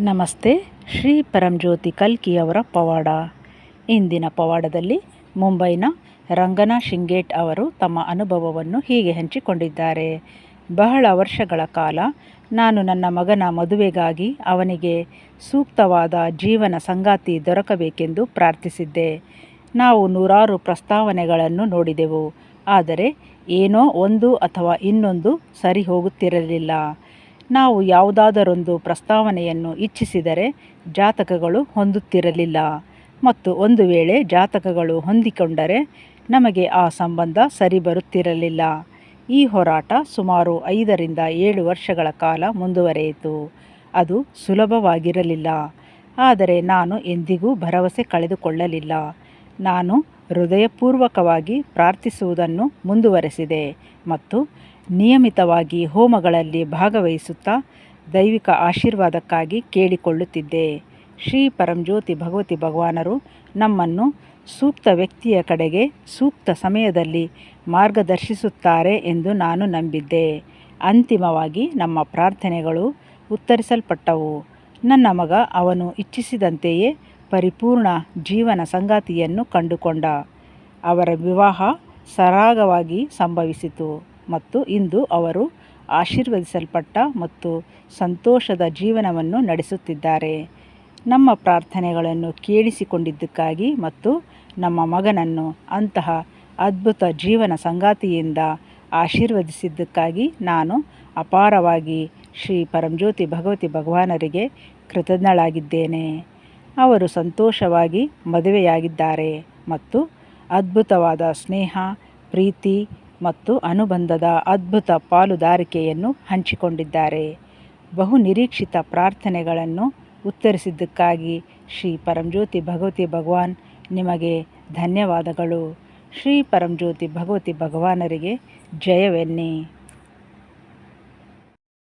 ನಮಸ್ತೆ, ಶ್ರೀ ಪರಂಜ್ಯೋತಿ ಕಲ್ಕಿಯವರ ಪವಾಡ. ಇಂದಿನ ಪವಾಡದಲ್ಲಿ ಮುಂಬೈನ ರಂಗನಾ ಶಿಂಗೇಟ್ ಅವರು ತಮ್ಮ ಅನುಭವವನ್ನು ಹೀಗೆ ಹಂಚಿಕೊಂಡಿದ್ದಾರೆ. ಬಹಳ ವರ್ಷಗಳ ಕಾಲ ನಾನು ನನ್ನ ಮಗನ ಮದುವೆಗಾಗಿ ಅವನಿಗೆ ಸೂಕ್ತವಾದ ಜೀವನ ಸಂಗಾತಿ ದೊರಕಬೇಕೆಂದು ಪ್ರಾರ್ಥಿಸಿದ್ದೆ. ನಾವು ನೂರಾರು ಪ್ರಸ್ತಾವನೆಗಳನ್ನು ನೋಡಿದೆವು. ಆದರೆ ಏನೋ ಒಂದು ಅಥವಾ ಇನ್ನೊಂದು ಸರಿ ಹೋಗುತ್ತಿರಲಿಲ್ಲ ನಾವು ಯಾವುದಾದರೊಂದು ಪ್ರಸ್ತಾವನೆಯನ್ನು ಇಚ್ಛಿಸಿದರೆ ಜಾತಕಗಳು ಹೊಂದುತ್ತಿರಲಿಲ್ಲ. ಮತ್ತು ಒಂದು ವೇಳೆ ಜಾತಕಗಳು ಹೊಂದಿಕೊಂಡರೆ ನಮಗೆ ಆ ಸಂಬಂಧ ಸರಿ ಬರುತ್ತಿರಲಿಲ್ಲ ಈ ಹೋರಾಟ ಸುಮಾರು ಐದರಿಂದ ಏಳು ವರ್ಷಗಳ ಕಾಲ ಮುಂದುವರೆಯಿತು. ಅದು ಸುಲಭವಾಗಿರಲಿಲ್ಲ. ಆದರೆ ನಾನು ಎಂದಿಗೂ ಭರವಸೆ ಕಳೆದುಕೊಳ್ಳಲಿಲ್ಲ. ನಾನು ಹೃದಯಪೂರ್ವಕವಾಗಿ ಪ್ರಾರ್ಥಿಸುವುದನ್ನು ಮುಂದುವರೆಸಿದೆ ಮತ್ತು ನಿಯಮಿತವಾಗಿ ಹೋಮಗಳಲ್ಲಿ ಭಾಗವಹಿಸುತ್ತಾ ದೈವಿಕ ಆಶೀರ್ವಾದಕ್ಕಾಗಿ ಕೇಳಿಕೊಳ್ಳುತ್ತಿದ್ದೆ. ಶ್ರೀ ಪರಂಜ್ಯೋತಿ ಭಗವತಿ ಭಗವಾನರು ನಮ್ಮನ್ನು ಸೂಕ್ತ ವ್ಯಕ್ತಿಯ ಕಡೆಗೆ ಸೂಕ್ತ ಸಮಯದಲ್ಲಿ ಮಾರ್ಗದರ್ಶಿಸುತ್ತಾರೆ ಎಂದು ನಾನು ನಂಬಿದ್ದೆ. ಅಂತಿಮವಾಗಿ ನಮ್ಮ ಪ್ರಾರ್ಥನೆಗಳು ಉತ್ತರಿಸಲ್ಪಟ್ಟವು. ನನ್ನ ಮಗ ಅವನು ಇಚ್ಛಿಸಿದಂತೆಯೇ ಪರಿಪೂರ್ಣ ಜೀವನ ಸಂಗಾತಿಯನ್ನು ಕಂಡುಕೊಂಡ. ಅವರ ವಿವಾಹ ಸರಾಗವಾಗಿ ಸಂಭವಿಸಿತು ಮತ್ತು ಇಂದು ಅವರು ಆಶೀರ್ವದಿಸಲ್ಪಟ್ಟ ಮತ್ತು ಸಂತೋಷದ ಜೀವನವನ್ನು ನಡೆಸುತ್ತಿದ್ದಾರೆ. ನಮ್ಮ ಪ್ರಾರ್ಥನೆಗಳನ್ನು ಕೇಳಿಸಿಕೊಂಡಿದ್ದಕ್ಕಾಗಿ ಮತ್ತು ನಮ್ಮ ಮಗನನ್ನು ಅಂತಹ ಅದ್ಭುತ ಜೀವನ ಸಂಗಾತಿಯಿಂದ ಆಶೀರ್ವದಿಸಿದ್ದಕ್ಕಾಗಿ ನಾನು ಅಪಾರವಾಗಿ ಶ್ರೀ ಪರಂಜ್ಯೋತಿ ಭಗವತಿ ಭಗವಾನರಿಗೆ ಕೃತಜ್ಞಳಾಗಿದ್ದೇನೆ. ಅವರು ಸಂತೋಷವಾಗಿ ಮದುವೆಯಾಗಿದ್ದಾರೆ ಮತ್ತು ಅದ್ಭುತವಾದ ಸ್ನೇಹ, ಪ್ರೀತಿ ಮತ್ತು ಅನುಬಂಧದ ಅದ್ಭುತ ಪಾಲುದಾರಿಕೆಯನ್ನು ಹಂಚಿಕೊಂಡಿದ್ದಾರೆ. ಬಹು ನಿರೀಕ್ಷಿತ ಪ್ರಾರ್ಥನೆಗಳನ್ನು ಉತ್ತರಿಸಿದ್ದಕ್ಕಾಗಿ ಶ್ರೀ ಪರಂಜ್ಯೋತಿ ಭಗವತಿ ಭಗವಾನ್ ನಿಮಗೆ ಧನ್ಯವಾದಗಳು. ಶ್ರೀ ಪರಂಜ್ಯೋತಿ ಭಗವತಿ ಭಗವಾನರಿಗೆ ಜಯವೆನ್ನಿ.